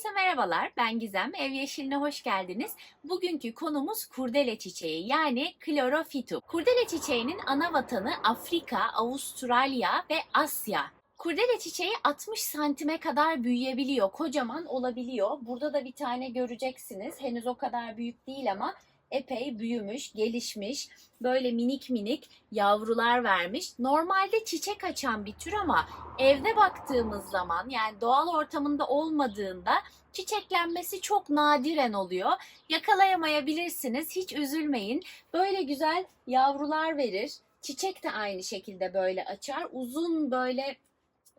Herkese merhabalar. Ben Gizem. Ev Yeşiline hoş geldiniz. Bugünkü konumuz kurdele çiçeği yani Chlorophytum. Kurdele çiçeğinin ana vatanı Afrika, Avustralya ve Asya. Kurdele çiçeği 60 santime kadar büyüyebiliyor. Kocaman olabiliyor. Burada da bir tane göreceksiniz. Henüz o kadar büyük değil ama epey büyümüş, gelişmiş. Böyle minik minik yavrular vermiş. Normalde çiçek açan bir tür ama evde baktığımız zaman yani doğal ortamında olmadığında çiçeklenmesi çok nadiren oluyor. Yakalayamayabilirsiniz. Hiç üzülmeyin. Böyle güzel yavrular verir. Çiçek de aynı şekilde böyle açar. Uzun böyle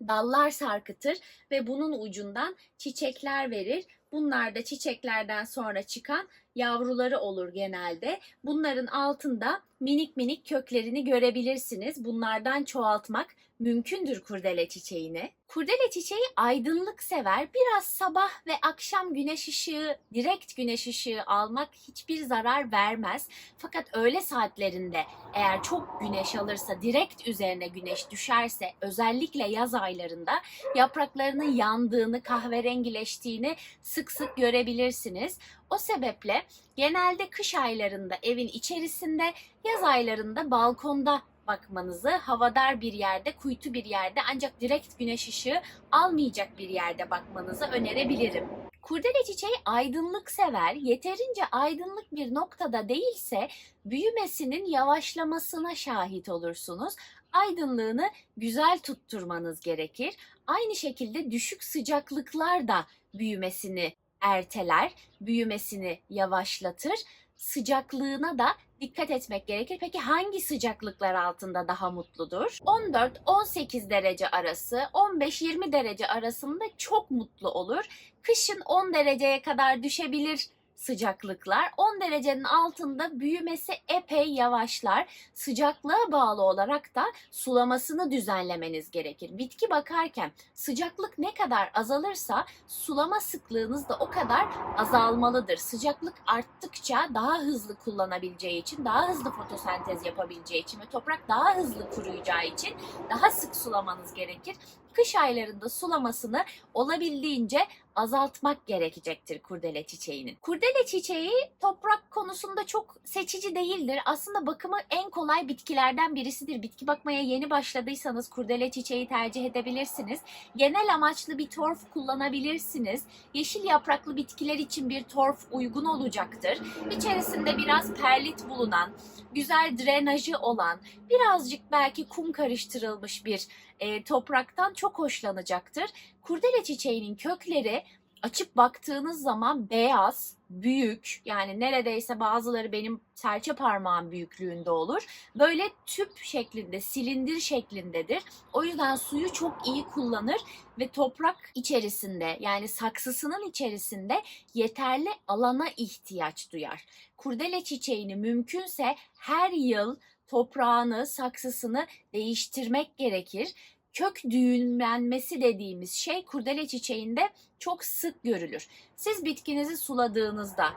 dallar sarkıtır ve bunun ucundan çiçekler verir. Bunlar da çiçeklerden sonra çıkan yavruları olur genelde. Bunların altında minik minik köklerini görebilirsiniz. Bunlardan çoğaltmak mümkündür kurdele çiçeğini. Kurdele çiçeği aydınlık sever. Biraz sabah ve akşam güneş ışığı, direkt güneş ışığı almak hiçbir zarar vermez. Fakat öğle saatlerinde eğer çok güneş alırsa, direkt üzerine güneş düşerse, özellikle yaz aylarında yapraklarının yandığını, kahverengileştiğini sık sık görebilirsiniz. O sebeple genelde kış aylarında evin içerisinde, yaz aylarında balkonda bakmanızı, havadar bir yerde, kuytu bir yerde ancak direkt güneş ışığı almayacak bir yerde bakmanızı önerebilirim. Kurdele çiçeği aydınlık sever. Yeterince aydınlık bir noktada değilse büyümesinin yavaşlamasına şahit olursunuz. Aydınlığını güzel tutturmanız gerekir. Aynı şekilde düşük sıcaklıklar da büyümesini erteler, büyümesini yavaşlatır. Sıcaklığına da dikkat etmek gerekir. Peki hangi sıcaklıklar altında daha mutludur? 14-18 derece arası, 15-20 derece arasında çok mutlu olur. Kışın 10 dereceye kadar düşebilir sıcaklıklar. 10 derecenin altında büyümesi epey yavaşlar. Sıcaklığa bağlı olarak da sulamasını düzenlemeniz gerekir. Bitki bakarken sıcaklık ne kadar azalırsa sulama sıklığınız da o kadar azalmalıdır. Sıcaklık arttıkça daha hızlı kullanabileceği için, daha hızlı fotosentez yapabileceği için ve toprak daha hızlı kuruyacağı için daha sık sulamanız gerekir. Kış aylarında sulamasını olabildiğince azaltmak gerekecektir kurdele çiçeğinin. Kurdele çiçeği toprak konusunda çok seçici değildir. Aslında bakımı en kolay bitkilerden birisidir. Bitki bakmaya yeni başladıysanız kurdele çiçeği tercih edebilirsiniz. Genel amaçlı bir torf kullanabilirsiniz. Yeşil yapraklı bitkiler için bir torf uygun olacaktır. İçerisinde biraz perlit bulunan, güzel drenajı olan, birazcık belki kum karıştırılmış bir e, topraktan çok hoşlanacaktır. Kurdele çiçeğinin kökleri açıp baktığınız zaman beyaz, büyük yani neredeyse bazıları benim serçe parmağım büyüklüğünde olur. Böyle tüp şeklinde, silindir şeklindedir. O yüzden suyu çok iyi kullanır ve toprak içerisinde yani saksısının içerisinde yeterli alana ihtiyaç duyar. Kurdele çiçeğini mümkünse her yıl toprağını, saksısını değiştirmek gerekir. Kök düğümlenmesi dediğimiz şey kurdele çiçeğinde çok sık görülür. Siz bitkinizi suladığınızda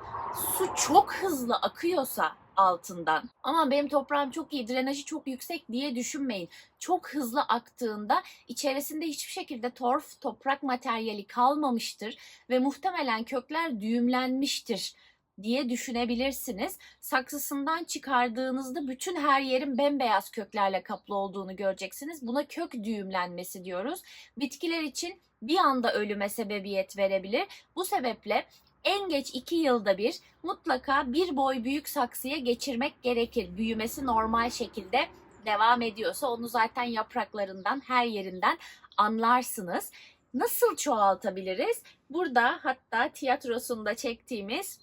su çok hızlı akıyorsa altından ama benim toprağım çok iyi, drenajı çok yüksek diye düşünmeyin. Çok hızlı aktığında içerisinde hiçbir şekilde torf, toprak materyali kalmamıştır ve muhtemelen kökler düğümlenmiştir diye düşünebilirsiniz. Saksısından çıkardığınızda bütün her yerin bembeyaz köklerle kaplı olduğunu göreceksiniz. Buna kök düğümlenmesi diyoruz. Bitkiler için bir anda ölüme sebebiyet verebilir. Bu sebeple en geç 2 yılda bir mutlaka bir boy büyük saksıya geçirmek gerekir. Büyümesi normal şekilde devam ediyorsa onu zaten yapraklarından her yerinden anlarsınız. Nasıl çoğaltabiliriz? Burada hatta tiyatrosunda çektiğimiz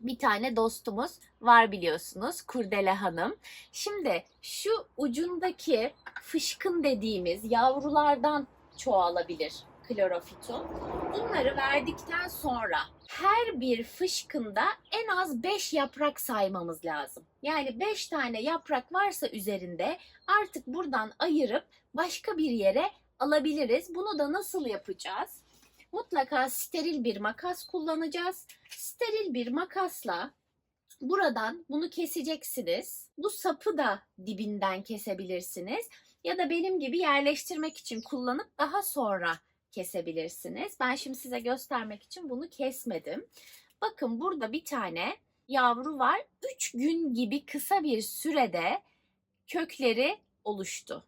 bir tane dostumuz var biliyorsunuz Kurdele Hanım. Şimdi şu ucundaki fışkın dediğimiz yavrulardan çoğalabilir klorofitum. Bunları verdikten sonra her bir fışkında en az 5 yaprak saymamız lazım. Yani 5 tane yaprak varsa üzerinde artık buradan ayırıp başka bir yere alabiliriz. Bunu da nasıl yapacağız? Mutlaka steril bir makas kullanacağız. Steril bir makasla buradan bunu keseceksiniz. Bu sapı da dibinden kesebilirsiniz. Ya da benim gibi yerleştirmek için kullanıp daha sonra kesebilirsiniz. Ben şimdi size göstermek için bunu kesmedim. Bakın burada bir tane yavru var. 3 gün gibi kısa bir sürede kökleri oluştu.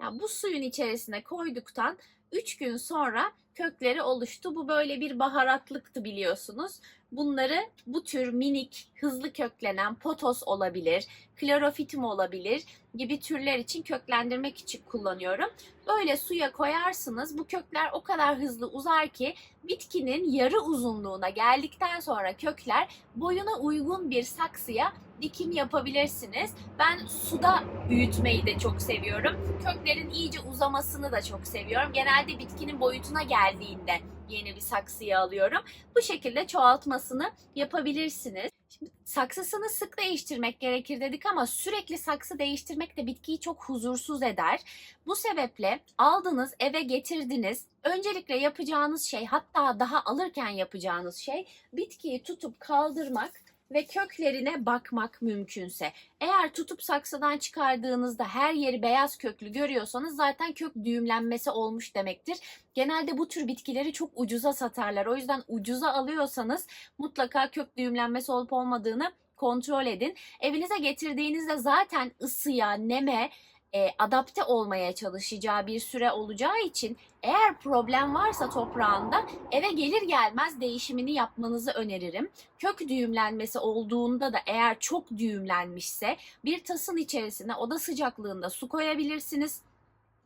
Yani bu suyun içerisine koyduktan 3 gün sonra kökleri oluştu. Bu böyle bir baharatlıktı biliyorsunuz. Bunları bu tür minik, hızlı köklenen potos olabilir, klorofitum olabilir gibi türler için köklendirmek için kullanıyorum. Böyle suya koyarsınız. Bu kökler o kadar hızlı uzar ki bitkinin yarı uzunluğuna geldikten sonra kökler boyuna uygun bir saksıya dikim yapabilirsiniz. Ben suda büyütmeyi de çok seviyorum. Köklerin iyice uzamasını da çok seviyorum. Genelde bitkinin boyutuna geldiğinde yeni bir saksıya alıyorum. Bu şekilde çoğaltmasını yapabilirsiniz. Şimdi saksısını sık değiştirmek gerekir dedik ama sürekli saksı değiştirmek de bitkiyi çok huzursuz eder. Bu sebeple aldınız, eve getirdiniz. Öncelikle yapacağınız şey hatta daha alırken yapacağınız şey bitkiyi tutup kaldırmak ve köklerine bakmak mümkünse. Eğer tutup saksıdan çıkardığınızda her yeri beyaz köklü görüyorsanız zaten kök düğümlenmesi olmuş demektir. Genelde bu tür bitkileri çok ucuza satarlar. O yüzden ucuza alıyorsanız mutlaka kök düğümlenmesi olup olmadığını kontrol edin. Evinize getirdiğinizde zaten ısıya, neme, e, adapte olmaya çalışacağı bir süre olacağı için eğer problem varsa toprağında eve gelir gelmez değişimini yapmanızı öneririm. Kök düğümlenmesi olduğunda da eğer çok düğümlenmişse bir tasın içerisine oda sıcaklığında su koyabilirsiniz.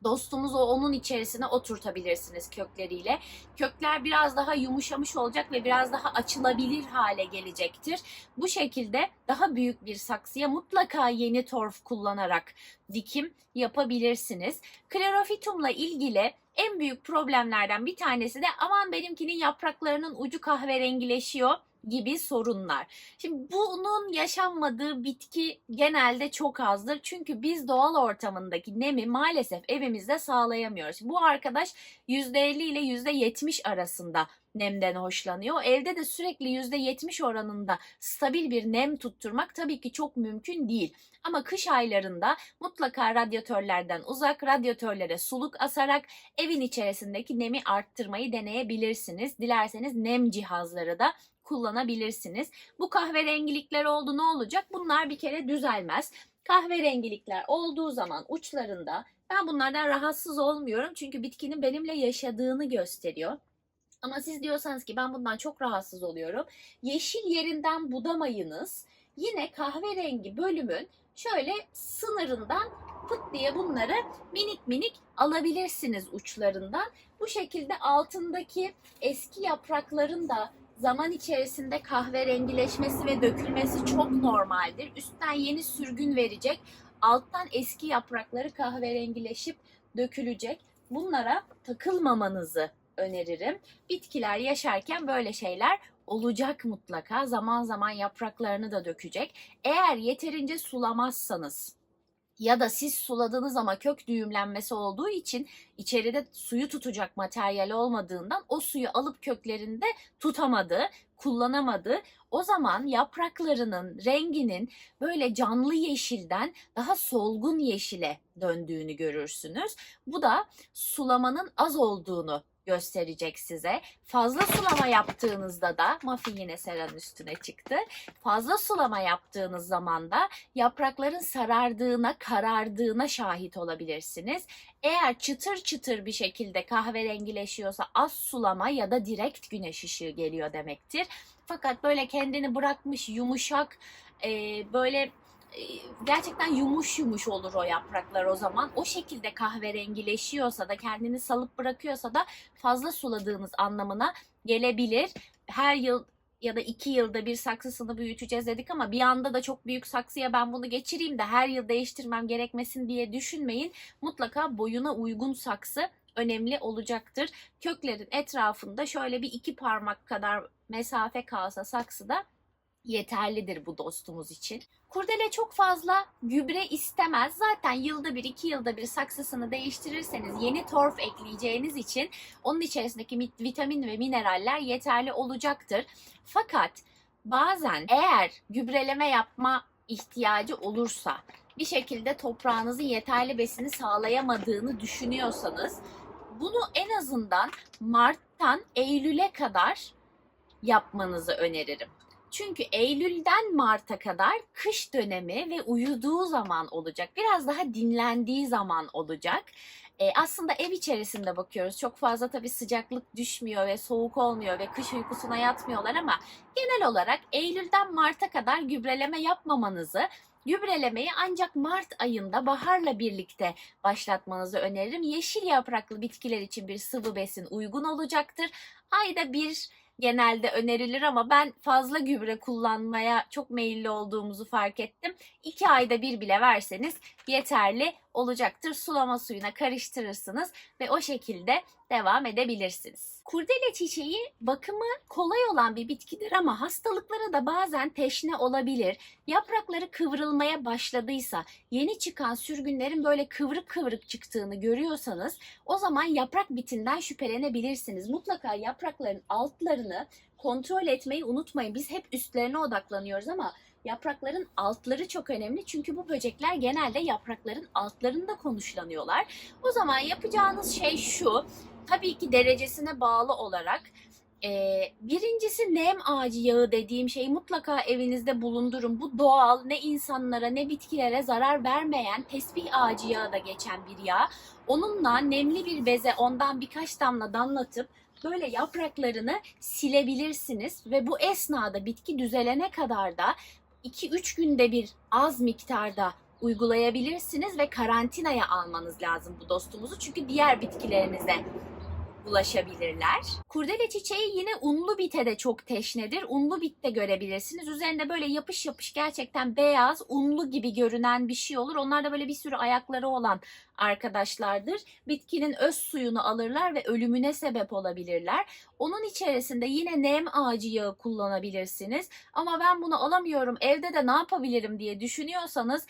Dostumuzu onun içerisine oturtabilirsiniz kökleriyle. Kökler biraz daha yumuşamış olacak ve biraz daha açılabilir hale gelecektir. Bu şekilde daha büyük bir saksıya mutlaka yeni torf kullanarak dikim yapabilirsiniz. Klorofitumla ilgili en büyük problemlerden bir tanesi de aman benimkinin yapraklarının ucu kahverengileşiyor gibi sorunlar. Şimdi bunun yaşanmadığı bitki genelde çok azdır. Çünkü biz doğal ortamındaki nemi maalesef evimizde sağlayamıyoruz. Bu arkadaş %50 ile %70 arasında nemden hoşlanıyor. Evde de sürekli %70 oranında stabil bir nem tutturmak tabii ki çok mümkün değil. Ama kış aylarında mutlaka radyatörlerden uzak, radyatörlere suluk asarak evin içerisindeki nemi arttırmayı deneyebilirsiniz. Dilerseniz nem cihazları da kullanabilirsiniz. Bu kahverengilikler oldu ne olacak? Bunlar bir kere düzelmez. Kahverengilikler olduğu zaman uçlarında ben bunlardan rahatsız olmuyorum çünkü bitkinin benimle yaşadığını gösteriyor. Ama siz diyorsanız ki ben bundan çok rahatsız oluyorum. Yeşil yerinden budamayınız. Yine kahverengi bölümün şöyle sınırından pıt diye bunları minik minik alabilirsiniz uçlarından. Bu şekilde altındaki eski yaprakların da zaman içerisinde kahverengileşmesi ve dökülmesi çok normaldir. Üstten yeni sürgün verecek, alttan eski yaprakları kahverengileşip dökülecek. Bunlara takılmamanızı öneririm. Bitkiler yaşarken böyle şeyler olacak mutlaka. Zaman zaman yapraklarını da dökecek. Eğer yeterince sulamazsanız ya da siz suladınız ama kök düğümlenmesi olduğu için içeride suyu tutacak materyal olmadığından o suyu alıp köklerinde tutamadı, kullanamadı. O zaman yapraklarının renginin böyle canlı yeşilden daha solgun yeşile döndüğünü görürsünüz. Bu da sulamanın az olduğunu gösterecek size. Fazla sulama yaptığınızda da muffin yine seranın üstüne çıktı. Fazla sulama yaptığınız zaman da yaprakların sarardığına, karardığına şahit olabilirsiniz. Eğer çıtır çıtır bir şekilde kahverengileşiyorsa az sulama ya da direkt güneş ışığı geliyor demektir. Fakat böyle kendini bırakmış yumuşak e, böyle gerçekten yumuş yumuş olur o yapraklar o zaman. O şekilde kahverengileşiyorsa da kendini salıp bırakıyorsa da fazla suladığınız anlamına gelebilir. Her yıl ya da iki yılda bir saksısını büyüteceğiz dedik ama bir anda da çok büyük saksıya ben bunu geçireyim de her yıl değiştirmem gerekmesin diye düşünmeyin. Mutlaka boyuna uygun saksı önemli olacaktır. Köklerin etrafında şöyle bir iki parmak kadar mesafe kalsa saksıda yeterlidir bu dostumuz için. Kurdele çok fazla gübre istemez. Zaten yılda bir, iki yılda bir saksısını değiştirirseniz yeni torf ekleyeceğiniz için onun içerisindeki vitamin ve mineraller yeterli olacaktır. Fakat bazen eğer gübreleme yapma ihtiyacı olursa bir şekilde toprağınızın yeterli besini sağlayamadığını düşünüyorsanız Bunu en azından Mart'tan Eylül'e kadar yapmanızı öneririm. Çünkü Eylül'den Mart'a kadar kış dönemi ve uyuduğu zaman olacak. Biraz daha dinlendiği zaman olacak. Ee, aslında ev içerisinde bakıyoruz. Çok fazla tabii sıcaklık düşmüyor ve soğuk olmuyor ve kış uykusuna yatmıyorlar ama genel olarak Eylül'den Mart'a kadar gübreleme yapmamanızı Gübrelemeyi ancak Mart ayında baharla birlikte başlatmanızı öneririm. Yeşil yapraklı bitkiler için bir sıvı besin uygun olacaktır. Ayda bir genelde önerilir ama ben fazla gübre kullanmaya çok meyilli olduğumuzu fark ettim. İki ayda bir bile verseniz yeterli olacaktır. Sulama suyuna karıştırırsınız ve o şekilde devam edebilirsiniz. Kurdele çiçeği bakımı kolay olan bir bitkidir ama hastalıkları da bazen teşne olabilir. Yaprakları kıvrılmaya başladıysa, yeni çıkan sürgünlerin böyle kıvrık kıvrık çıktığını görüyorsanız o zaman yaprak bitinden şüphelenebilirsiniz. Mutlaka yaprakların altlarını kontrol etmeyi unutmayın. Biz hep üstlerine odaklanıyoruz ama yaprakların altları çok önemli. Çünkü bu böcekler genelde yaprakların altlarında konuşlanıyorlar. O zaman yapacağınız şey şu. Tabii ki derecesine bağlı olarak ee, birincisi nem ağacı yağı dediğim şeyi mutlaka evinizde bulundurun. Bu doğal ne insanlara ne bitkilere zarar vermeyen tesbih ağacı yağı da geçen bir yağ. Onunla nemli bir beze ondan birkaç damla damlatıp böyle yapraklarını silebilirsiniz ve bu esnada bitki düzelene kadar da 2-3 günde bir az miktarda uygulayabilirsiniz ve karantinaya almanız lazım bu dostumuzu. Çünkü diğer bitkilerinize bulaşabilirler. Kurdele çiçeği yine unlu bite de çok teşnedir. Unlu bit de görebilirsiniz. Üzerinde böyle yapış yapış gerçekten beyaz, unlu gibi görünen bir şey olur. Onlar da böyle bir sürü ayakları olan arkadaşlardır. Bitkinin öz suyunu alırlar ve ölümüne sebep olabilirler. Onun içerisinde yine nem ağacı yağı kullanabilirsiniz. Ama ben bunu alamıyorum, evde de ne yapabilirim diye düşünüyorsanız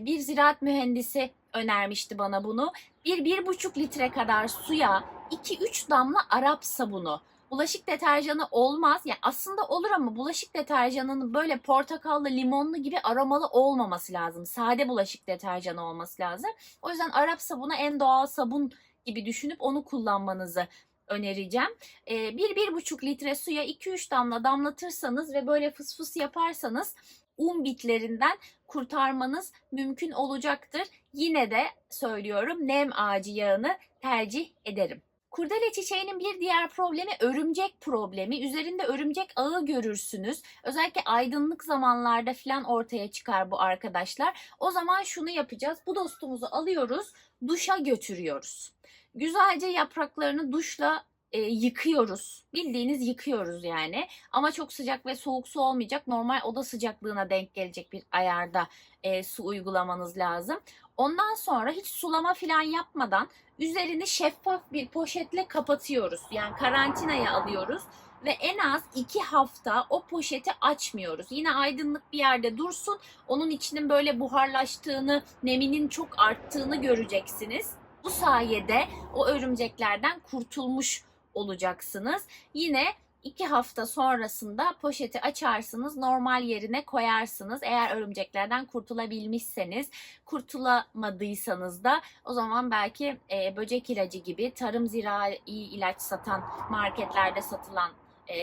bir ziraat mühendisi önermişti bana bunu. Bir, bir buçuk litre kadar suya 2-3 damla Arap sabunu. Bulaşık deterjanı olmaz. Yani aslında olur ama bulaşık deterjanının böyle portakallı, limonlu gibi aromalı olmaması lazım. Sade bulaşık deterjanı olması lazım. O yüzden Arap sabunu en doğal sabun gibi düşünüp onu kullanmanızı önereceğim. Ee, bir, bir buçuk litre suya 2-3 damla damlatırsanız ve böyle fıs fıs yaparsanız un bitlerinden kurtarmanız mümkün olacaktır. Yine de söylüyorum nem ağacı yağını tercih ederim. Kurdele çiçeğinin bir diğer problemi örümcek problemi. Üzerinde örümcek ağı görürsünüz. Özellikle aydınlık zamanlarda falan ortaya çıkar bu arkadaşlar. O zaman şunu yapacağız. Bu dostumuzu alıyoruz, duşa götürüyoruz. Güzelce yapraklarını duşla e, yıkıyoruz. Bildiğiniz yıkıyoruz yani. Ama çok sıcak ve soğuk su olmayacak. Normal oda sıcaklığına denk gelecek bir ayarda e, su uygulamanız lazım. Ondan sonra hiç sulama falan yapmadan üzerini şeffaf bir poşetle kapatıyoruz. Yani karantinaya alıyoruz ve en az iki hafta o poşeti açmıyoruz. Yine aydınlık bir yerde dursun. Onun içinin böyle buharlaştığını, neminin çok arttığını göreceksiniz. Bu sayede o örümceklerden kurtulmuş olacaksınız. Yine iki hafta sonrasında poşeti açarsınız, normal yerine koyarsınız. Eğer örümceklerden kurtulabilmişseniz, kurtulamadıysanız da o zaman belki e, böcek ilacı gibi tarım zirai ilaç satan marketlerde satılan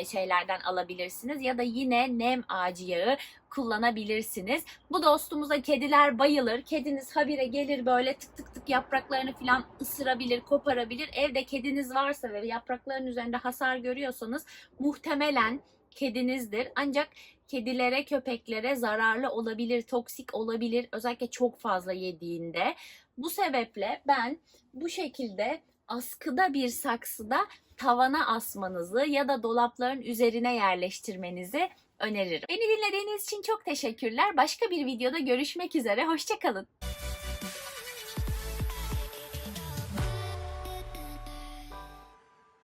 şeylerden alabilirsiniz ya da yine nem ağacı yağı kullanabilirsiniz. Bu dostumuza kediler bayılır. Kediniz habire gelir böyle tık tık tık yapraklarını falan ısırabilir, koparabilir. Evde kediniz varsa ve yaprakların üzerinde hasar görüyorsanız muhtemelen kedinizdir. Ancak kedilere, köpeklere zararlı olabilir, toksik olabilir. Özellikle çok fazla yediğinde. Bu sebeple ben bu şekilde askıda bir saksıda tavana asmanızı ya da dolapların üzerine yerleştirmenizi öneririm. Beni dinlediğiniz için çok teşekkürler. Başka bir videoda görüşmek üzere. Hoşçakalın.